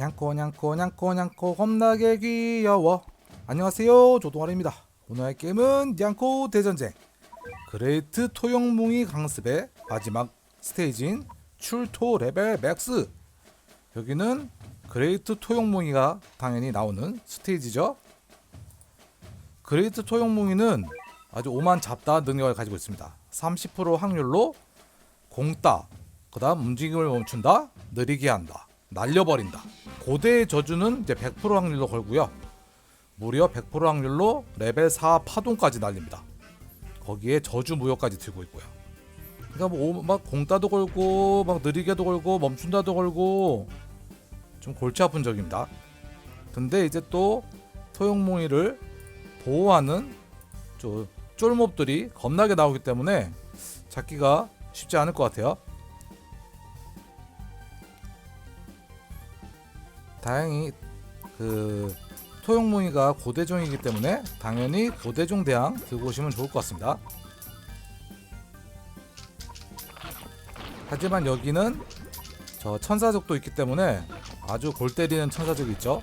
냥꼬 냥꼬 냥꼬 냥꼬 겁나게 귀여워. 안녕하세요. 조동아입니다. 오늘 할 게임은 냥꼬 대전쟁. 그레이트 토용뭉이 강습의 마지막 스테이지인 출토 레벨 맥스. 여기는 그레이트 토용뭉이가 당연히 나오는 스테이지죠. 그레이트 토용뭉이는 아주 오만 잡다 능력을 가지고 있습니다. 30% 확률로 공따 그 다음 움직임을 멈춘다 느리게 한다 날려버린다 고대의 저주는 이제 100% 확률로 걸고요. 무려 100% 확률로 레벨 4 파동까지 날립니다. 거기에 저주 무효까지 들고 있고요. 그러니까 뭐 막 공따도 걸고 막 느리게도 걸고 멈춘다도 걸고 좀 골치 아픈 적입니다. 근데 이제 또 토용몽이를 보호하는 저 쫄몹들이 겁나게 나오기 때문에 잡기가 쉽지 않을 것 같아요 다행히 그 토용몽이가 고대종이기 때문에 당연히 고대종 대항 들고 오시면 좋을 것 같습니다. 하지만 여기는 저 천사족도 있기 때문에 아주 골 때리는 천사족이 있죠.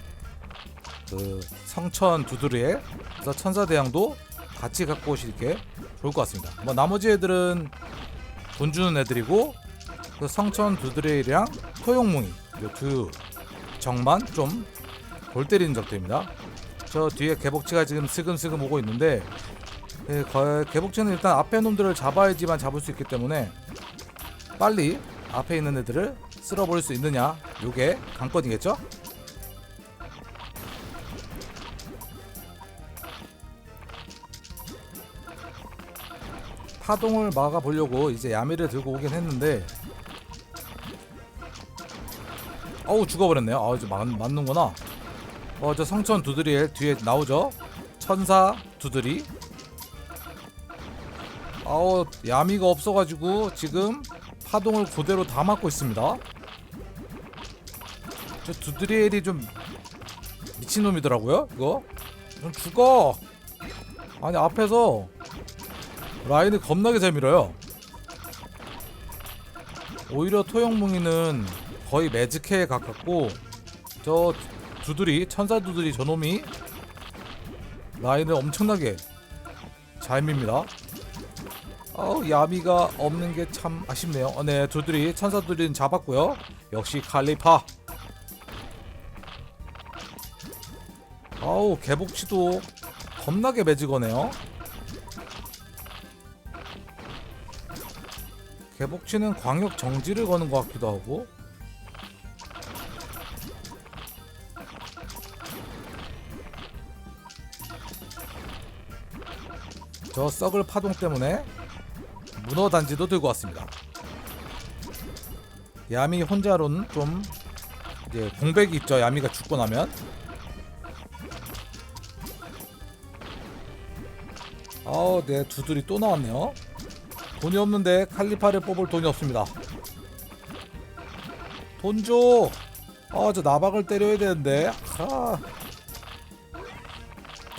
그 성천 두드리에 그래서 천사 대항도 같이 갖고 오시게 좋을 것 같습니다. 뭐 나머지 애들은 돈 주는 애들이고 그 성천 두드레이랑 토용몽이 이두 정만 좀 골 때리는 적들입니다. 저 뒤에 개복치가 지금 슬금슬금 오고 있는데 예, 거- 개복치는 일단 앞에 놈들을 잡아야지만 잡을 수 있기 때문에 빨리 앞에 있는 애들을 쓸어버릴 수 있느냐 요게 관건이겠죠? 파동을 막아보려고 이제 야미를 들고 오긴 했는데 어우 죽어버렸네요. 아우 저 맞, 맞는구나. 어 저 성천 두드리엘 뒤에 나오죠. 천사 두드리. 아우 야미가 없어가지고 지금 파동을 그대로 다 맞고 있습니다. 저 두드리엘이 좀 미친놈이더라고요. 이거 좀 죽어. 아니 앞에서 라인을 겁나게 잘 밀어요. 오히려 토영뭉이는 거의 매직해에 가깝고 저 두드리 천사 두드리 저놈이 라인을 엄청나게 잘 밉니다. 어우 야미가 없는 게 참 아쉽네요. 어, 네 두드리 천사 두드리는 잡았고요. 역시 칼리파. 아우 개복치도 겁나게 매직어네요. 개복치는 광역 정지를 거는 것 같기도 하고 저 썩을 파동 때문에 문어 단지도 들고 왔습니다. 야미 혼자로는 좀 이제 공백이 있죠. 야미가 죽고 나면 아우 내 두들이 또 나왔네요. 돈이 없는데 칼리파를 뽑을 돈이 없습니다. 돈 줘. 아, 저 나박을 때려야 되는데. 아.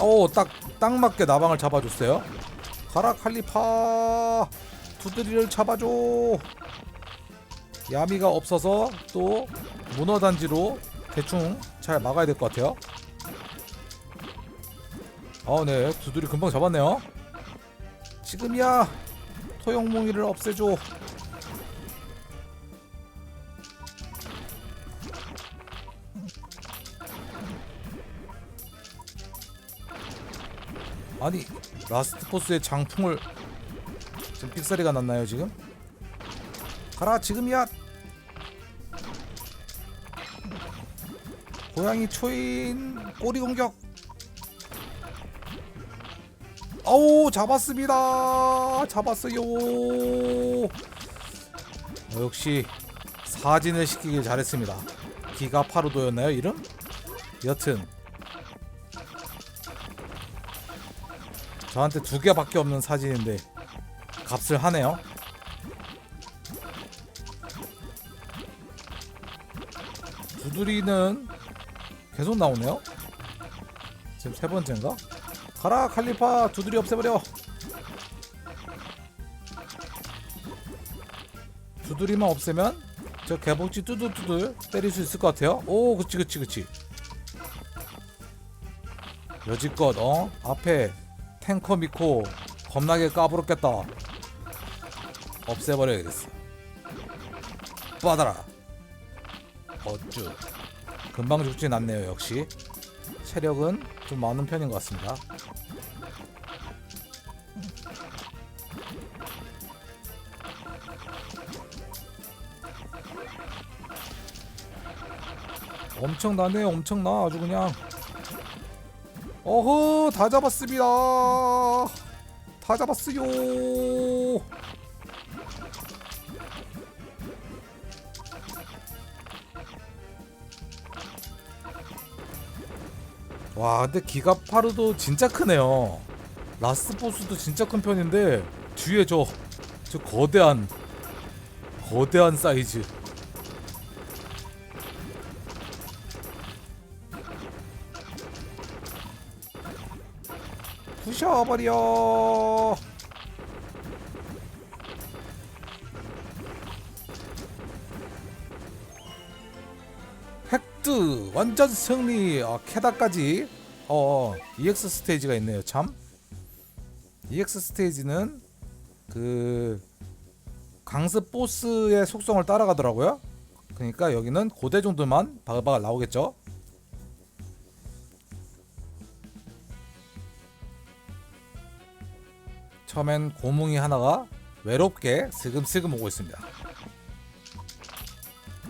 오, 딱, 딱 맞게 나방을 잡아줬어요. 가라, 칼리파. 두드리를 잡아줘. 야미가 없어서 또 문어 단지로 대충 잘 막아야 될 것 같아요. 아, 네. 두드리 금방 잡았네요. 지금이야. 토용몽이를 없애줘. 아니 라스트 포스의 장풍을 지금 삑사리가 났나요 지금? 가라 지금이야. 고양이 초인 꼬리 공격. 아우 잡았습니다 잡았어요 어, 역시 사진을 시키길 잘했습니다 기가 파루도였나요 이름? 여튼 저한테 두 개밖에 없는 사진인데 값을 하네요 두드리는 계속 나오네요 지금 세 번째인가? 가라 칼리파 두드리 없애버려 두드리만 없애면 저 개복치 뚜두뚜두 때릴 수 있을 것 같아요. 오, 그치, 그치, 그치. 여지껏 어 앞에 탱커 미코 겁나게 까부럽겠다. 없애버려야겠어. 빠다라. 어쭈. 금방 죽진 않네요, 역시. 체력은 좀 많은 편인 것 같습니다. 엄청나네, 엄청나. 아주 그냥. 어허, 다 잡았습니다. 다 잡았어요. 와 근데 기가파르도 진짜 크네요 라스트 보스도 진짜 큰 편인데 뒤에 저 저 거대한 거대한 사이즈 부셔버려. 획득 완전 승리. 아, 캐다까지. 어 EX 스테이지가 있네요 참. EX 스테이지는 그 강습 보스의 속성을 따라가더라고요. 그러니까 여기는 고대 정도만 바글바글 나오겠죠 처음엔 고뭉이 하나가 외롭게 스금스금 오고 있습니다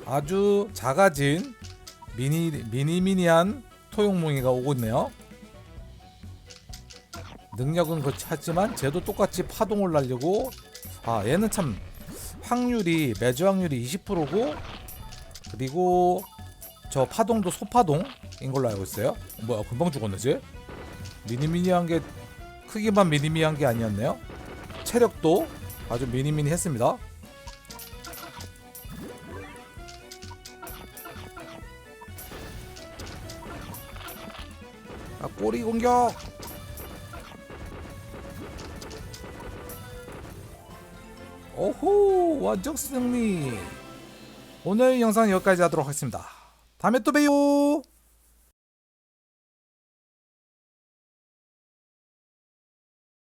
아주 작아진 미니 미니미니한 토용뭉이가 오고 있네요. 능력은 그렇지만 쟤도 똑같이 파동을 날리고 아 얘는 참 확률이 매주 확률이 20%고 그리고 저 파동도 소파동인 걸로 알고 있어요. 뭐야 금방 죽었네 쟤. 미니미니한 게 크기만 미니미한 게 아니었네요. 체력도 아주 미니미니했습니다. 아, 꼬리 공격. 오호 완전 승리. 오늘 영상 여기까지 하도록 하겠습니다. 다음에 또 봬요.